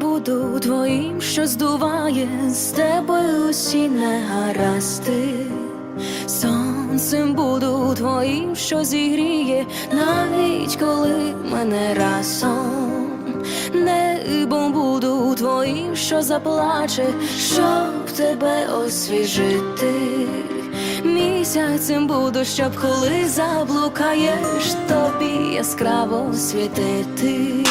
Буду твоїм, що здуває з тебе усі негаразди. Сонцем буду твоїм, що зігріє, навіть коли мене разом. Небом буду твоїм, що заплаче, щоб тебе освіжити. Місяцем буду, щоб коли заблукаєш, тобі яскраво світити.